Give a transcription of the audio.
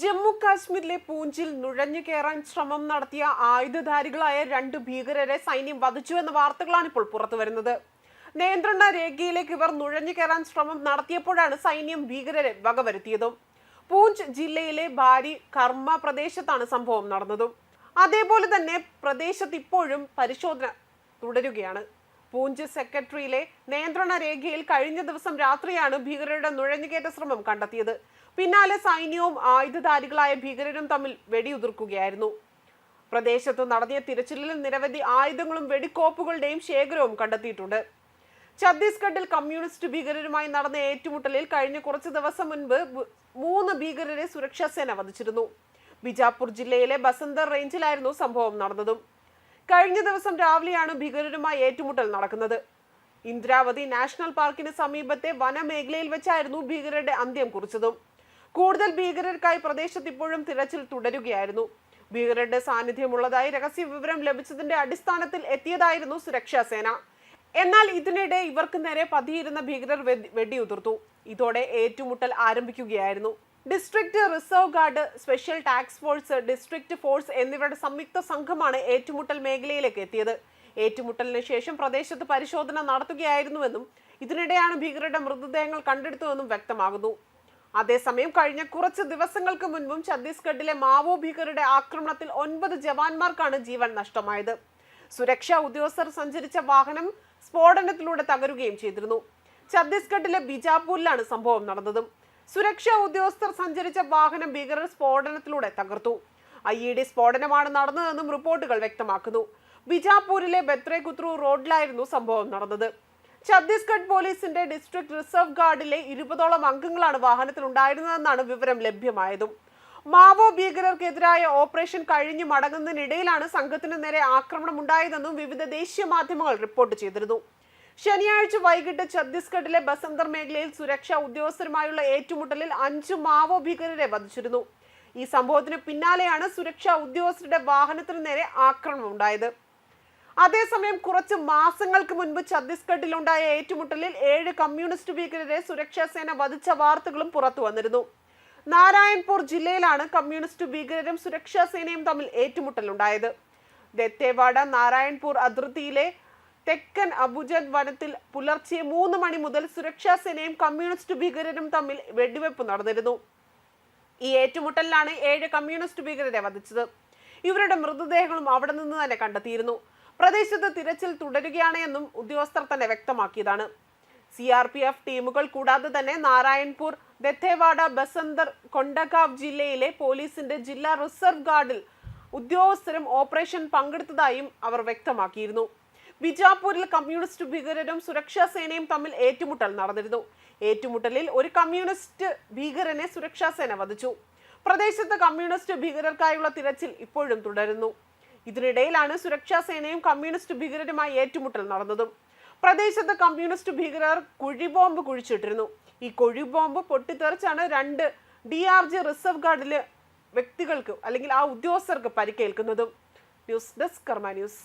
ജമ്മു കാശ്മീരിലെ പൂഞ്ചിൽ നുഴഞ്ഞു കയറാൻ ശ്രമം നടത്തിയ ആയുധധാരികളായ രണ്ട് ഭീകരരെ സൈന്യം വധിച്ചു എന്ന വാർത്തകളാണ് ഇപ്പോൾ പുറത്തുവരുന്നത്. നിയന്ത്രണ രേഖയിലേക്ക് ഇവർ നുഴഞ്ഞു കയറാൻ ശ്രമം നടത്തിയപ്പോഴാണ് സൈന്യം ഭീകരരെ വകവരുത്തിയതും. പൂഞ്ച് ജില്ലയിലെ ഭാരി കർമ്മ പ്രദേശത്താണ് സംഭവം നടന്നതും. അതേപോലെ തന്നെ പ്രദേശത്ത് ഇപ്പോഴും പരിശോധന തുടരുകയാണ്. പൂഞ്ച് സെക്രട്ടറിയിലെ നിയന്ത്രണ രേഖയിൽ കഴിഞ്ഞ ദിവസം രാത്രിയാണ് ഭീകരരുടെ നുഴഞ്ഞുകയറ്റ ശ്രമം കണ്ടെത്തിയത്. പിന്നാലെ സൈന്യവും ആയുധധാരികളായ ഭീകരരും തമ്മിൽ വെടിയുതിർക്കുകയായിരുന്നു. പ്രദേശത്ത് നടത്തിയ തിരച്ചിലിൽ നിരവധി ആയുധങ്ങളും വെടിക്കോപ്പുകളുടെയും ശേഖരവും കണ്ടെത്തിയിട്ടുണ്ട്. ഛത്തീസ്ഗഡിൽ കമ്മ്യൂണിസ്റ്റ് ഭീകരരുമായി നടന്ന ഏറ്റുമുട്ടലിൽ കഴിഞ്ഞ കുറച്ച് ദിവസം മുൻപ് മൂന്ന് ഭീകരരെ സുരക്ഷാസേന വധിച്ചിരുന്നു. ബിജാപൂർ ജില്ലയിലെ ബസന്തർ റേഞ്ചിലായിരുന്നു സംഭവം നടന്നതും. കഴിഞ്ഞ ദിവസം രാവിലെയാണ് ഭീകരരുമായി ഏറ്റുമുട്ടൽ നടക്കുന്നത്. ഇന്ദ്രാവതി നാഷണൽ പാർക്കിന് സമീപത്തെ വനമേഖലയിൽ വെച്ചായിരുന്നു ഭീകരരുടെ അന്ത്യം കുറിച്ചതും. കൂടുതൽ ഭീകരർക്കായി പ്രദേശത്ത് ഇപ്പോഴും തിരച്ചിൽ തുടരുകയായിരുന്നു. ഭീകരരുടെ സാന്നിധ്യമുള്ളതായി രഹസ്യ വിവരം ലഭിച്ചതിന്റെ അടിസ്ഥാനത്തിൽ എത്തിയതായിരുന്നു സുരക്ഷാ സേന. എന്നാൽ ഇതിനിടെ ഇവർക്ക് നേരെ പതിയിരുന്ന ഭീകരർ വെടി- വെടിയുതിർത്തു. ഇതോടെ ഏറ്റുമുട്ടൽ ആരംഭിക്കുകയായിരുന്നു. ഡിസ്ട്രിക്ട് റിസർവ് ഗാർഡ് സ്പെഷ്യൽ ടാക്സ് ഫോഴ്സ് ഡിസ്ട്രിക്ട് ഫോഴ്സ് എന്നിവരുടെ സംയുക്ത സംഘമാണ് ഏറ്റുമുട്ടൽ മേഖലയിലേക്ക് എത്തിയത്. ഏറ്റുമുട്ടലിന് ശേഷം പ്രദേശത്ത് പരിശോധന നടത്തുകയായിരുന്നുവെന്നും ഇതിനിടെയാണ് ഭീകരരുടെ മൃതദേഹങ്ങൾ കണ്ടെടുത്തതെന്നും വ്യക്തമാകുന്നു. അതേസമയം കഴിഞ്ഞ കുറച്ച് ദിവസങ്ങൾക്ക് മുൻപും ഛത്തീസ്ഗഡിലെ മാവോ ഭീകരരുടെ ആക്രമണത്തിൽ ഒൻപത് ജവാന്മാർക്കാണ് ജീവൻ നഷ്ടമായത്. സുരക്ഷാ ഉദ്യോഗസ്ഥർ സഞ്ചരിച്ച വാഹനം സ്ഫോടനത്തിലൂടെ തകരുകയും ചെയ്തിരുന്നു. ഛത്തീസ്ഗഡിലെ ബിജാപൂരിലാണ് സംഭവം നടന്നതും. സുരക്ഷാ ഉദ്യോഗസ്ഥർ സഞ്ചരിച്ച വാഹനം ഭീകരർ സ്ഫോടനത്തിലൂടെ തകർത്തു. ഐ ഇ ഡി സ്ഫോടനമാണ് നടന്നതെന്നും റിപ്പോർട്ടുകൾ വ്യക്തമാക്കുന്നു. ബിജാപൂരിലെ ബത്രേ കുത്രു റോഡിലായിരുന്നു സംഭവം നടന്നത്. ഛത്തീസ്ഗഡ് പോലീസിന്റെ ഡിസ്ട്രിക്ട് റിസർവ് ഗാർഡിലെ ഇരുപതോളം അംഗങ്ങളാണ് വാഹനത്തിൽ ഉണ്ടായിരുന്നതെന്നാണ് വിവരം ലഭ്യമായതും. മാവോ ഭീകരർക്കെതിരായ ഓപ്പറേഷൻ കഴിഞ്ഞു മടങ്ങുന്നതിനിടയിലാണ് സംഘത്തിന് നേരെ ആക്രമണം ഉണ്ടായതെന്നും വിവിധ ദേശീയ മാധ്യമങ്ങൾ റിപ്പോർട്ട് ചെയ്തിരുന്നു. ശനിയാഴ്ച വൈകിട്ട് ഛത്തീസ്ഗഡിലെ ബസന്തർ മേഖലയിൽ സുരക്ഷാ ഉദ്യോഗസ്ഥരുമായുള്ള ഏറ്റുമുട്ടലിൽ അഞ്ചു മാവോ ഭീകരരെ വധിച്ചിരുന്നു. ഈ സംഭവത്തിന് പിന്നാലെയാണ് സുരക്ഷാ ഉദ്യോഗസ്ഥരുടെ വാഹനത്തിന് നേരെ ആക്രമണം ഉണ്ടായത്. അതേസമയം കുറച്ച് മാസങ്ങൾക്ക് മുൻപ് ഛത്തീസ്ഗഡിലുണ്ടായ ഏറ്റുമുട്ടലിൽ ഏഴ് കമ്മ്യൂണിസ്റ്റ് ഭീകരരെ സുരക്ഷാ സേന വധിച്ച വാർത്തകളും പുറത്തു വന്നിരുന്നു. നാരായൺപൂർ ജില്ലയിലാണ് കമ്മ്യൂണിസ്റ്റ് ഭീകരരും സുരക്ഷാ സേനയും തമ്മിൽ ഏറ്റുമുട്ടലുണ്ടായത്. ദത്തേവാഡ നാരായൺപൂർ അതിർത്തിയിലെ തെക്കൻ അബുജൻ വനത്തിൽ പുലർച്ചെ മൂന്ന് മണി മുതൽ സുരക്ഷാ സേനയും കമ്മ്യൂണിസ്റ്റ് ഭീകരരും തമ്മിൽ വെടിവെപ്പ് നടന്നിരുന്നു. ഈ ഏറ്റുമുട്ടലിലാണ് ഏഴ് കമ്മ്യൂണിസ്റ്റ് ഭീകരരെ വധിച്ചത്. ഇവരുടെ മൃതദേഹങ്ങളും അവിടെ നിന്ന് തന്നെ കണ്ടെത്തിയിരുന്നു. പ്രദേശത്ത് തിരച്ചിൽ തുടരുകയാണ് എന്നും ഉദ്യോഗസ്ഥർ തന്നെ വ്യക്തമാക്കിയതാണ്. സി ആർ പി എഫ് ടീമുകൾ കൂടാതെ തന്നെ നാരായൺപൂർ ദത്തേവാഡ ബസന്തർ കൊണ്ടഗാവ് ജില്ലയിലെ പോലീസിന്റെ ജില്ലാ റിസർവ് ഗാർഡിൽ ഉദ്യോഗസ്ഥരും ഓപ്പറേഷൻ പങ്കെടുത്തതായും അവർ വ്യക്തമാക്കിയിരുന്നു. ബിജാപൂരിൽ കമ്മ്യൂണിസ്റ്റ് ഭീകരരും സുരക്ഷാ സേനയും തമ്മിൽ ഏറ്റുമുട്ടൽ നടന്നിരുന്നു. ഏറ്റുമുട്ടലിൽ ഒരു കമ്മ്യൂണിസ്റ്റ് ഭീകരനെ സുരക്ഷാ സേന വധിച്ചു. പ്രദേശത്ത് കമ്മ്യൂണിസ്റ്റ് ഭീകരർക്കായുള്ള തിരച്ചിൽ ഇപ്പോഴും തുടരുന്നു. ഇതിനിടയിലാണ് സുരക്ഷാ സേനയും കമ്മ്യൂണിസ്റ്റ് ഭീകരരുമായി ഏറ്റുമുട്ടൽ നടന്നതും. പ്രദേശത്ത് കമ്മ്യൂണിസ്റ്റ് ഭീകരർ കുഴിബോംബ് കുഴിച്ചിട്ടിരുന്നു. ഈ കുഴിബോംബ് പൊട്ടിത്തെറിച്ചാണ് രണ്ട് ഡി ആർ ജി റിസർവ് ഗാർഡിലെ വ്യക്തികൾക്ക് അല്ലെങ്കിൽ ആ ഉദ്യോഗസ്ഥർക്ക് പരിക്കേൽക്കുന്നതും. News desk Karma news.